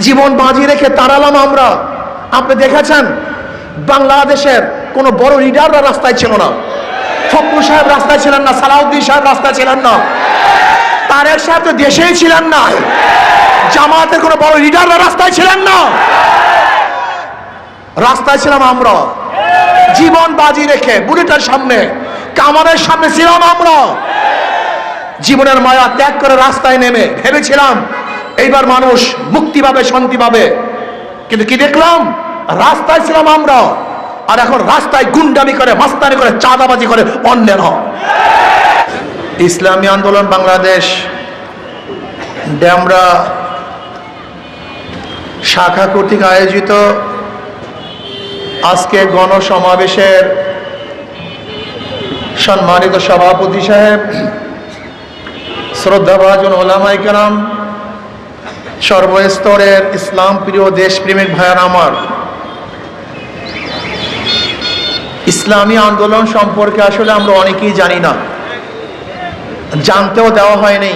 জীবন বাজি রেখে তাড়ালাম আমরা। আপনি দেখেছেন? বাংলাদেশের কোনো বড় লিডাররা রাস্তায় ছিল না। ফখরুল সাহেব রাস্তায় ছিলেন না, সালাউদ্দিন সাহেব রাস্তায় ছিলেন না। তারেক সাহেব তো দেশেই ছিলেন না। জামাতের কোনো বড় লিডাররা রাস্তায় ছিলেন না। রাস্তায় ছিলাম আমরা। জীবন বাজি রেখে বুলেটের সামনে কামানের সামনে ছিলাম আমরা। জীবনের মায়া ত্যাগ করে রাস্তায় নেমে ভেবেছিলাম এইবার মানুষ মুক্তি পাবে, শান্তি পাবে। কিন্তু কি দেখলাম? রাস্তায় ছিলাম আমরা, আর এখন রাস্তায় গুন্ডামি করে, মাস্তানি করে, চাঁদাবাজি করে অন্যের হ ইসলামী আন্দোলন বাংলাদেশ, ড্যামরা শাখা কর্তৃক আয়োজিত আজকে গণসমাবেশের সম্মানিত সভাপতি সাহেব, শ্রদ্ধাভাজন ওলামাই কেরাম সর্বস্তরের ইসলাম প্রিয় দেশপ্রেমিক ভাইয়ার আমার, ইসলামী আন্দোলন সম্পর্কে আসলে আমরা অনেকেই জানি না। জানতেও দেওয়া হয় হয়নি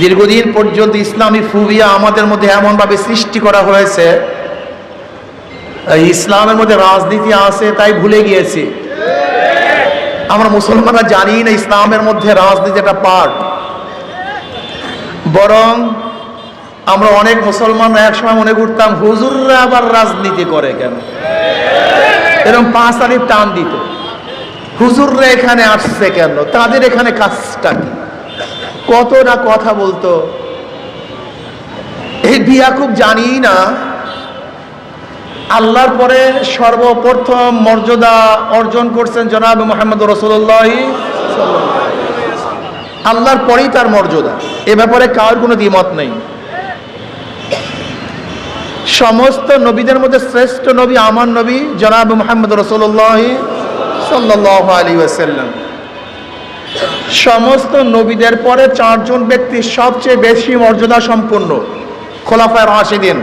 দীর্ঘদিন পর্যন্ত ইসলামী ফুবিয়া আমাদের মধ্যে এমনভাবে সৃষ্টি করা হয়েছে, ইসলামের মধ্যে রাজনীতি আছে তাই ভুলে গিয়েছি। আমরা মুসলমানরা জানি না ইসলামের মধ্যে রাজনীতি একটা পার্ট বরং আমরা অনেক মুসলমানরা একসময় মনে করতাম, হুজুররা আবার রাজনীতি করে কেন? এরকম পাঁচ আলিফ টান দিত। হুজুররা এখানে আসছে কেন? তাদের এখানে কাজটা কি? কত না কথা বলতো। এই বিয়া খুব জানি না, আল্লাহর পরে সর্বপ্রথম মর্যাদা অর্জন করছেন জনাব মোহাম্মদ রসুল্লাহ আল্লাহর পরেই তার মর্যাদা। এ ব্যাপারে কার কোনো দ্বিমত নেই। সমস্ত নবীদের মধ্যে শ্রেষ্ঠ নবী, আমার নবী, জনাব মোহাম্মদ রসুল্লাহ সাল্লাহ আলী ওয়াসাল্লাম। সমস্ত নবীদের পরে চারজন ব্যক্তি সবচেয়ে বেশি মর্যাদা সম্পন্ন, খোলাফায় রাশিদিন।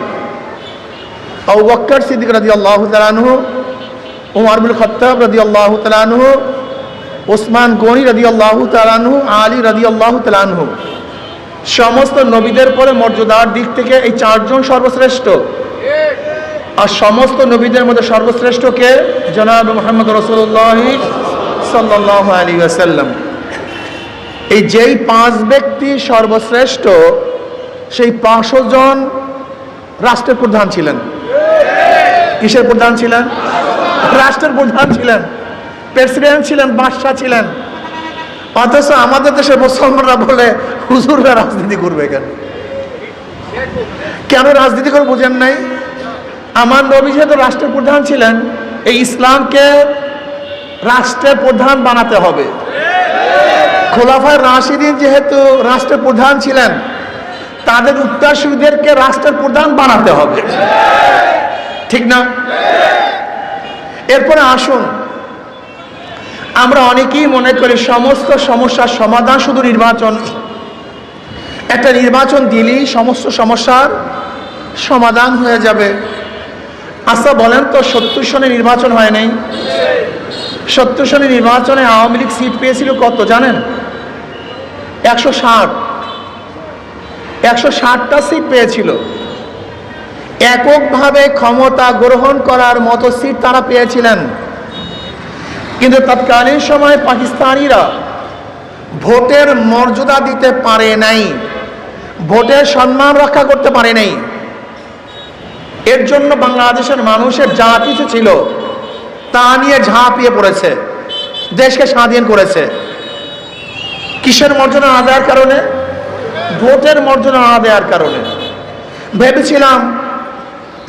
আবু বক্কর সিদ্দিক রাজি আল্লাহ তালানহু উমার বিল খত্তাব রাজি আল্লাহ তালানহু ওসমান গনি রাজি আল্লাহ তালানহু আলী রাজি আল্লাহ তালানহু সমস্ত নবীদের পরে মর্যাদার দিক থেকে এই চারজন সর্বশ্রেষ্ঠ। আর সমস্ত নবীদের মধ্যে সর্বশ্রেষ্ঠ কে? জনাব মোহাম্মদ রসুল্লাহ সাল্লাহ আলী আসাল্লাম এই যেই পাঁচ ব্যক্তি সর্বশ্রেষ্ঠ, সেই পাঁচশো জন রাষ্ট্রের প্রধান ছিলেন। কিসের প্রধান ছিলেন? রাষ্ট্রের প্রধান ছিলেন। প্রেসিডেন্ট ছিলেন, বাদশাহ ছিলেন। অথচ আমাদের দেশে মুসলমানরা বলে, হুজুররা রাজনীতি করবে কেন? কেন রাজনীতি করে বোঝেন নাই? আমার নবী যেহেতু রাষ্ট্রের প্রধান ছিলেন, এই ইসলামকে রাষ্ট্রের প্রধান বানাতে হবে। খোলাফায় রাশিদিন যেহেতু রাষ্ট্রের প্রধান ছিলেন, তাদের উত্তরসূরিদেরকে রাষ্ট্রের প্রধান বানাতে হবে। ঠিক না? এরপরে আসুন আমরা অনেকেই মনে করি সমস্ত সমস্যার সমাধান শুধু নির্বাচন। একটা নির্বাচন দিলেই সমস্ত সমস্যার সমাধান হয়ে যাবে। আচ্ছা বলেন তো, সত্তর সনে নির্বাচন হয় নাই? সত্তর সনে নির্বাচনে আওয়ামী লীগ সিট পেয়েছিল কত জানেন? একশো ষাট। একশো ষাটটা সিট পেয়েছিল। এককভাবে ক্ষমতা গ্রহণ করার মতো সিট তারা পেয়েছিলেন। কিন্তু তৎকালীন সময় পাকিস্তানিরা ভোটের মর্যাদা দিতে পারে নাই। ভোটের সম্মান রক্ষা করতে পারে নাই। এর জন্য বাংলাদেশের মানুষের যা কিছু ছিল, তা নিয়ে ঝাঁপিয়ে পড়েছে, দেশকে স্বাধীন করেছে। কিসের মর্যাদা না দেওয়ার কারণে? ভোটের মর্যাদা না দেওয়ার কারণে। ভেবেছিলাম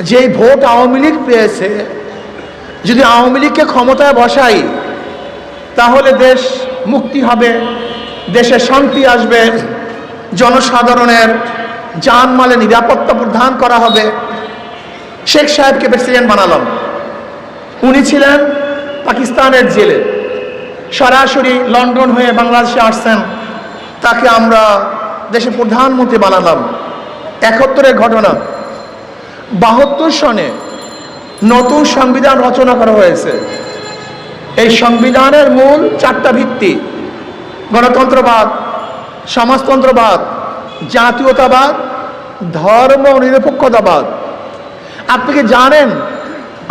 যেই ভোট আওয়ামী লীগ পেয়েছে, যদি আওয়ামী লীগকে ক্ষমতায় বসাই তাহলে দেশ মুক্তি হবে, দেশে শান্তি আসবে, জনসাধারণের জানমালে নিরাপত্তা প্রদান করা হবে। শেখ সাহেবকে প্রেসিডেন্ট বানালাম। উনি ছিলেন পাকিস্তানের জেলে। সরাসরি লন্ডন হয়ে বাংলাদেশে আসছেন। তাকে আমরা দেশের প্রধানমন্ত্রী বানালাম। একাত্তরের ঘটনা। বাহাত্তর সনে নতুন সংবিধান রচনা করা হয়েছে। এই সংবিধানের মূল চারটা ভিত্তি, গণতন্ত্রবাদ, সমাজতন্ত্রবাদ, জাতীয়তাবাদ, ধর্ম নিরপেক্ষতাবাদ। আপনি কি জানেন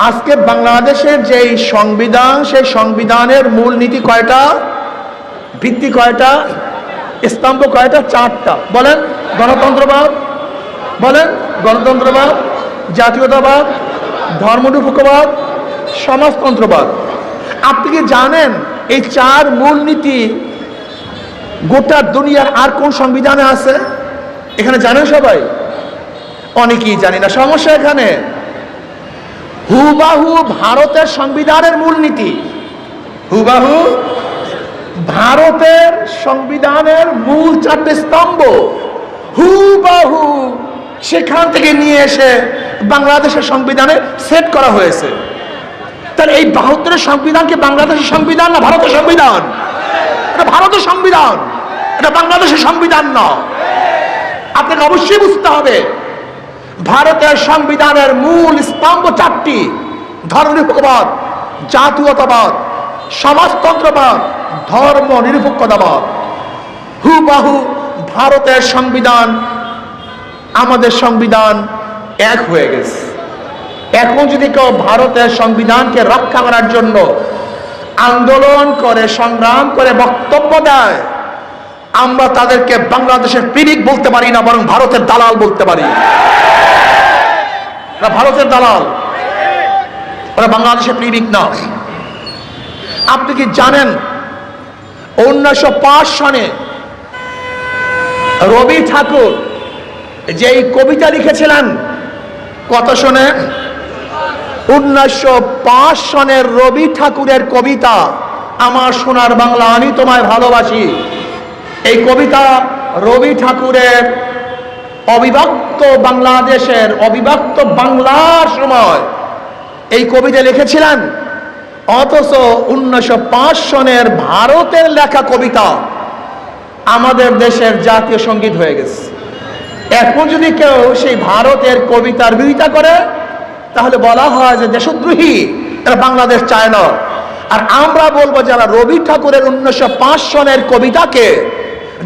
আজকে বাংলাদেশের যে সংবিধান, সেই সংবিধানের মূল নীতি কয়টা, ভিত্তি কয়টা, স্তম্ভ কয়টা, চারটা? বলেন, গণতন্ত্রবাদ বলেন, গণতন্ত্রবাদ, জাতীয়তাবাদ ধর্মনিরপেক্ষবাদ সমাজতন্ত্রবাদ। আপনি কি জানেন এই চার মূলনীতি গোটা দুনিয়ার আর কোন সংবিধানে আছে? এখানে জানেন সবাই? অনেকেই জানি না। সমস্যা এখানে। হুবাহু ভারতের সংবিধানের মূলনীতি। হুবাহু ভারতের সংবিধানের মূল চারটে স্তম্ভ। হুবাহু সেখান থেকে নিয়ে এসে বাংলাদেশের সংবিধানে সেট করা হয়েছে। তাহলে এই বাহাত্তরের সংবিধানকে বাংলাদেশের সংবিধান না ভারতের সংবিধান? এটা ভারতের সংবিধান। এটা বাংলাদেশের সংবিধান না। আপনাকে অবশ্যই বুঝতে হবে, ভারতের সংবিধানের মূল স্তম্ভ চারটি। ধর্মনিরপেক্ষবাদ, জাতীয়তাবাদ, সমাজতন্ত্রবাদ ধর্ম নিরপেক্ষতাবাদ হুবাহু ভারতের সংবিধান, আমাদের সংবিধান এক হয়ে গেছে। এখন যদি কেউ ভারতের সংবিধানকে রক্ষা করার জন্য আন্দোলন করে, সংগ্রাম করে, বক্তব্য দেয়, আমরা তাদেরকে বাংলাদেশের পিরিক বলতে পারি না, বরং ভারতের দালাল বলতে পারি। ভারতের দালাল। ওরা বাংলাদেশের প্রেমিক না। আপনি কি জানেন, উনিশশো পাঁচ সনে রবি ঠাকুর যে এই কবিতা লিখেছিলেন কত সনে উনিশশো পাঁচ সনের রবি ঠাকুরের কবিতা আমার সোনার বাংলা, আমি তোমায় ভালোবাসি। এই কবিতা রবি ঠাকুরের অবিভক্ত বাংলাদেশের অবিভক্ত বাংলার সময়। এই কবিতা লিখেছিলেন, অথচ উনিশশো পাঁচ সনের ভারতের লেখা কবিতা আমাদের দেশের জাতীয় সংগীত হয়ে গেছে। এখন যদি কেউ সেই ভারতের কবিতার বিরোধিতা করে তাহলে বলা হয় যে দেশদ্রোহী, এরা বাংলাদেশ চায় না। আর আমরা বলব যারা রবি ঠাকুরের উনিশশো পাঁচ সনের কবিতাকে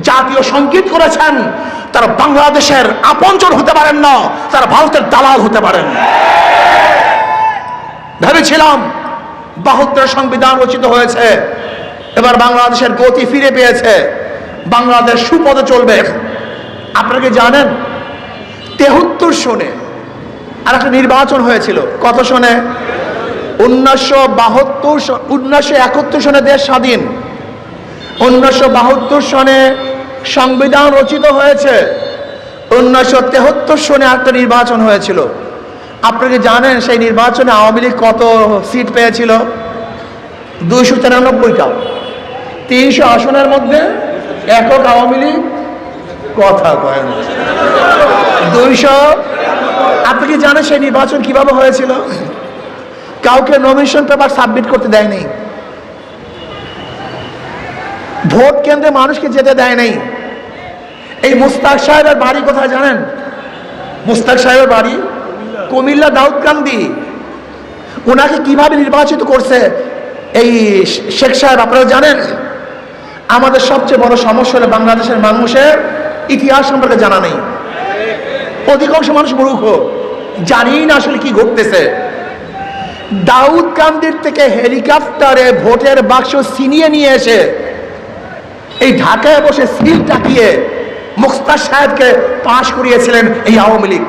জাতীয় সংগীত করেছেন, তারা বাংলাদেশের আপনজন হতে পারেন না, তারা ভারতের দালাল হতে পারেন। ভেবেছিলাম বাহাত্তর সংবিধান রচিত হয়েছে, এবার বাংলাদেশের গতি ফিরে পেয়েছে, বাংলাদেশ সুপদে চলবে। আপনারা কি জানেন? তেহত্তর সনে আর একটা নির্বাচন হয়েছিল। কত সনে? উনিশশো বাহাত্তর উনিশশো একাত্তর সনে দেশ স্বাধীন। উনিশশো বাহাত্তর সনে সংবিধান রচিত হয়েছে। উনিশশো তেহাত্তর সনে একটা নির্বাচন হয়েছিল। আপনারা জানেন সেই নির্বাচনে আওয়ামী লীগ কত সিট পেয়েছিল? দুইশো তিরানব্বইটা তিনশো আসনের মধ্যে একক আওয়ামী লীগ কথা কয় দুইশো আপনি কি জানেন সেই নির্বাচন কীভাবে হয়েছিল? কাউকে নমিনেশন পেপার সাবমিট করতে দেয়নি। ভোট কেন্দ্রে মানুষকে যেতে দেয় নাই এই মুস্তাক সাহেবের বাড়ি কোথায় জানেন? মুস্তাক সাহেবের বাড়ি কুমিল্লা দাউদকান্দি। ওনাকে কীভাবে নির্বাচিত করছে এই শেখ সাহেব, আপনারা জানেন? আমাদের সবচেয়ে বড় সমস্যা হলো বাংলাদেশের মানুষের ইতিহাস সম্পর্কে জানা নেই। অধিকাংশ মানুষ মূর্খ। জানি না আসলে কি ঘটতেছে। দাউদ কান্দির থেকে হেলিকপ্টারে ভোটের বাক্স ছিনিয়ে নিয়ে এসে এই ঢাকায় বসে সিল টাকিয়ে মুখতার সাহেবকে পাশ করিয়েছিলেন এই আওয়ামী লীগ।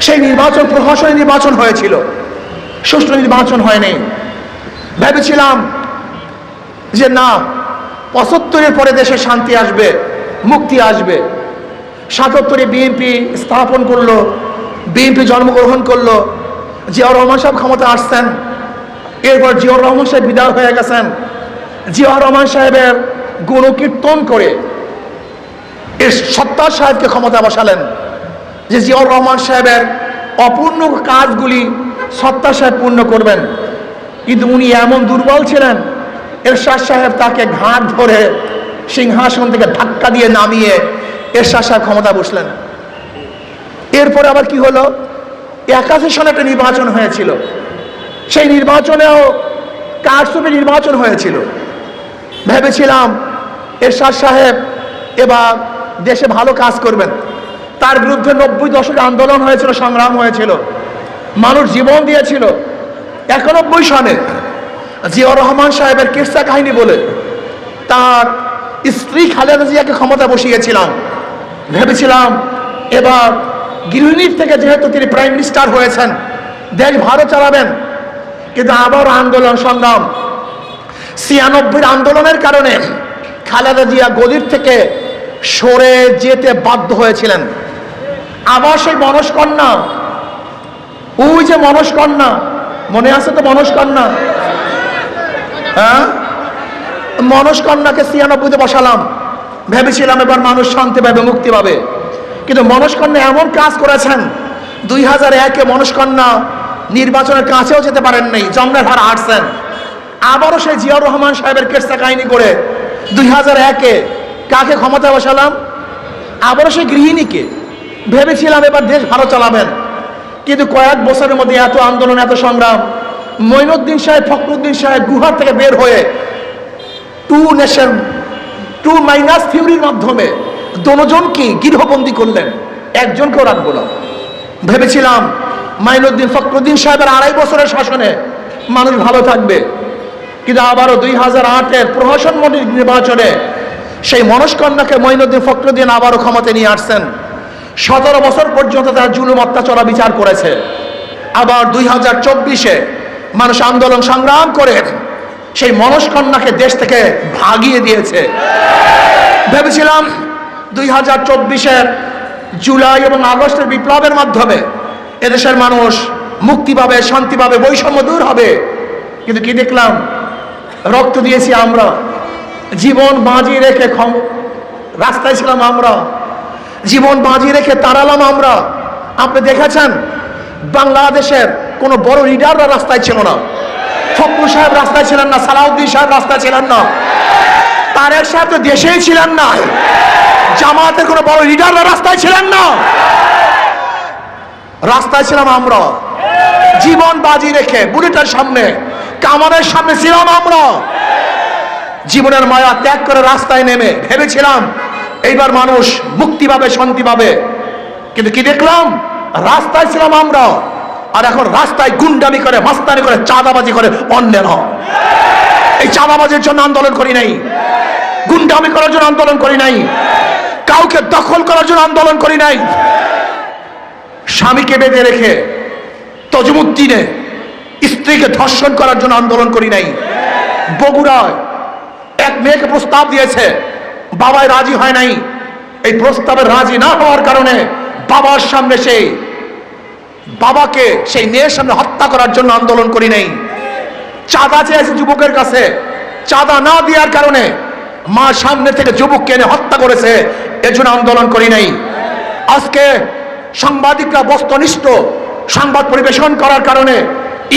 সেই নির্বাচন প্রহসনী নির্বাচন হয়েছিল। সুষ্ঠু নির্বাচন হয়নি। ভেবেছিলাম যে না, পঁচাত্তরের পরে দেশে শান্তি আসবে, মুক্তি আসবে। সাতাত্তরে বিএনপি স্থাপন করল বিএনপি জন্মগ্রহণ করল, জিয়াউর রহমান সাহেব ক্ষমতা আসছেন, এরপর জিয়াউর রহমান সাহেব বিদায় হয়ে গেছেন। জিয়াউর রহমান সাহেবের গুণকীর্তন করে এর সত্তার সাহেবকে ক্ষমতা বসালেন, যে জিয়াউর রহমান সাহেবের অপূর্ণ কাজগুলি সত্তা সাহেব পূর্ণ করবেন। কিন্তু উনি এমন দুর্বল ছিলেন, এরশাদ সাহেব তাকে ঘাট ধরে সিংহাসন থেকে ধাক্কা দিয়ে নামিয়ে এরশাদ সাহেব ক্ষমতা বসলেন। এরপরে আবার কি হলো? একাশি সালে একটা নির্বাচন হয়েছিল। সেই নির্বাচনেও কারসুপে নির্বাচন হয়েছিল। ভেবেছিলাম এরশাদ সাহেব এবার দেশে ভালো কাজ করবেন। তার বিরুদ্ধে নব্বই দশকে আন্দোলন হয়েছিল, সংগ্রাম হয়েছিল। মানুষ জীবন দিয়েছিল। একানব্বই সনে জিয়াউর রহমান সাহেবের কিরসা কাহিনী বলে তার স্ত্রী খালেদা জিয়াকে ক্ষমতা বসিয়েছিলাম। ভেবেছিলাম, এবার গৃহিণীর থেকে যেহেতু তিনি প্রাইম মিনিস্টার হয়েছেন, দেশ ভালো চালাবেন, কিন্তু আবার আন্দোলন সংগ্রাম। ছিয়ানব্বই আন্দোলনের কারণে খালেদা জিয়া গদির থেকে সরে যেতে বাধ্য হয়েছিলেন। আবার সেই মনস্কন্যা ওই যে মনস্কন্যা মনে আছে তো মনস্কন্যা হ্যাঁ? মনস্কন্যাকে ছিয়ানব্বইতে বসালাম। ভেবেছিলাম এবার মানুষ শান্তি পাবে, মুক্তি পাবে। কিন্তু মনস্কন্যা এমন কাজ করেছেন, দুই হাজার একে মনস্কন্যা নির্বাচনের কাছেও যেতে পারেন নাই, জমনের হার হারছেন। আবারও সেই জিয়াউর রহমান সাহেবের কেসটা কাহিনী করে দুই হাজার একে কাকে ক্ষমতা বসালাম? আবারও সেই গৃহিণীকে। ভেবেছিলাম এবার দেশ ভালো চালাবেন। কিন্তু কয়েক বছরের মধ্যে এত আন্দোলন, এত সংগ্রাম মঈনুদ্দিন সাহেব, ফখরুদ্দিন সাহেব গুহার থেকে বের হয়ে টু নেশন টু মাইনাস থিওরির মাধ্যমে দনোজনকে গৃহবন্দী করলেন? একজনকেও রাখব না। ভেবেছিলাম মাইনুদ্দিন ফখরুদ্দিন সাহেবের আড়াই বছরের শাসনে মানুষ ভালো থাকবে। কিন্তু আবারও দুই হাজার আটের প্রহসন নির্বাচনে সেই মনস্কন্যাকে মঈনুদ্দিন ফখরুদ্দিন আবারও ক্ষমতা নিয়ে আসছেন। সতেরো বছর পর্যন্ত তার জুলুম অত্যাচার বিচার করেছে। আবার দুই হাজার চব্বিশে মানুষ আন্দোলন সংগ্রাম করে সেই মনস্কন্যাকে দেশ থেকে ভাগিয়ে দিয়েছে। ভেবেছিলাম দুই হাজার চব্বিশের জুলাই এবং আগস্টের বিপ্লবের মাধ্যমে এদেশের মানুষ মুক্তি পাবে, শান্তি পাবে, বৈষম্য দূর হবে। কিন্তু কি দেখলাম? রক্ত দিয়েছি আমরা। জীবন বাজি রেখে রাস্তায় ছিলাম আমরা। জীবন বাজি রেখে তাড়ালাম আমরা। আপনি দেখেছেন? বাংলাদেশের কোনো বড় লিডাররা রাস্তায় ছিল না। ফখরু সাহেব রাস্তায় ছিলেন না, সালাউদ্দিন সাহেব রাস্তায় ছিলেন না। তারেক সাহেব তো দেশেই ছিলেন না। জামাতের কোনো বড় লিডাররা রাস্তায় ছিলেন না। রাস্তায় ছিলাম আমরা। জীবন বাজি রেখে, বুলেটের সামনে, কামানের সামনে ছিলাম আমরা। জীবনের মায়া ত্যাগ করে রাস্তায় নেমে ভেবেছিলাম, এইবার মানুষ মুক্তি পাবে শান্তি পাবে কিন্তু কি দেখলাম? রাস্তায় ছিলাম আমরা। আর এখন রাস্তায় গুন্ডামি করে, মাস্তানি করে, চাঁদাবাজি করে অন্যের হক। এই চাঁদাবাজির জন্য আন্দোলন করি নাই। গুন্ডামি করার জন্য আন্দোলন করি নাই। কাউকে দখল করার জন্য আন্দোলন করি নাই। স্বামীকে বেঁধে রেখে তজমুদ্দিনে স্ত্রীকে ধর্ষণ করার জন্য আন্দোলন করি নাই। বগুড়ায় এক মেয়েকে প্রস্তাব দিয়েছে, বাবাই রাজি হয় নাই। এই প্রস্তাবে রাজি না হওয়ার কারণে বাবার সামনে সেই বাবাকে সেই মেয়ের সামনে হত্যা করার জন্য আন্দোলন করি নাই। চাঁদা চেয়েছে যুবকের কাছে, চাঁদা না দেওয়ার কারণে মা সামনে থেকে যুবককে এনে হত্যা করেছে এর জন্য আন্দোলন করি নাই। আজকে সাংবাদিকরা বস্তনিষ্ঠ সংবাদ পরিবেশন করার কারণে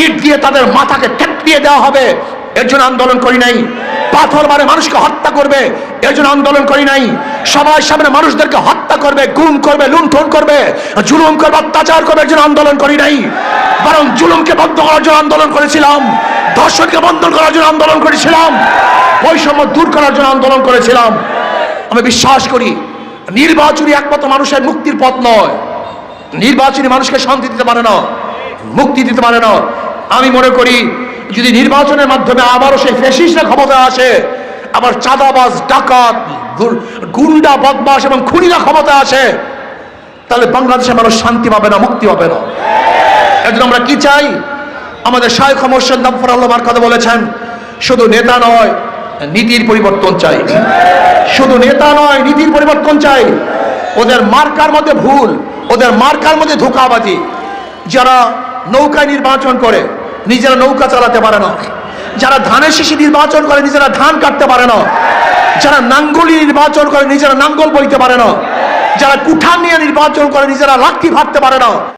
ইট দিয়ে তাদের মাথাকে ঠেকিয়ে দেওয়া হবে এর জন্য আন্দোলন করি নাই। পাথর মারে মানুষকে হত্যা করবে। এর জন্য আন্দোলন করি নাই। সবার সামনে মানুষদেরকে হত্যা করবে, গুম করবে, লুণ্ঠন করবে, জুলুম করবে, অত্যাচার করবে এর জন্য আন্দোলন করি নাই। বরং জুলুমকে বন্ধ করার জন্য আন্দোলন করেছিলাম। ধর্ষণকে বন্ধ করার জন্য আন্দোলন করেছিলাম। বৈষম্য দূর করার জন্য আন্দোলন করেছিলাম। আমি বিশ্বাস করি, নির্বাচনী একমাত্র মানুষের মুক্তির পথ নয়। নির্বাচনী মানুষকে শান্তি দিতে পারে না, মুক্তি দিতে পারে না। আমি মনে করি যদি নির্বাচনের মাধ্যমে আবারও সেই ফেসিসরা ক্ষমতা আসে, আবার চাঁদাবাজ, ডাকাত গুন্ডা বদমাস এবং খুনিরা ক্ষমতা আসে, তাহলে বাংলাদেশের মানুষ শান্তি পাবে না, মুক্তি পাবে না। এর জন্য আমরা কি চাই? আমাদের শায়খ মোর্শেদ নাফর আল্লাহর কথা বলেছেন, শুধু নেতা নয়, নীতির পরিবর্তন চাই। শুধু নেতা নয়, নীতির পরিবর্তন চাই। ওদের মার্কার মধ্যে ভুল, ওদের মার্কার মধ্যে ধোকাবাজি। যারা নৌকায় নির্বাচন করে নিজেরা নৌকা চালাতে পারে না। যারা ধানের শিশি নির্বাচন করে, নিজেরা ধান কাটতে পারে না। যারা নাঙ্গলি নির্বাচন করে, নিজেরা নাঙ্গল বইতে পারে না। যারা কুঠান নিয়ে নির্বাচন করে, নিজেরা লাঠি ভাবতে পারে না।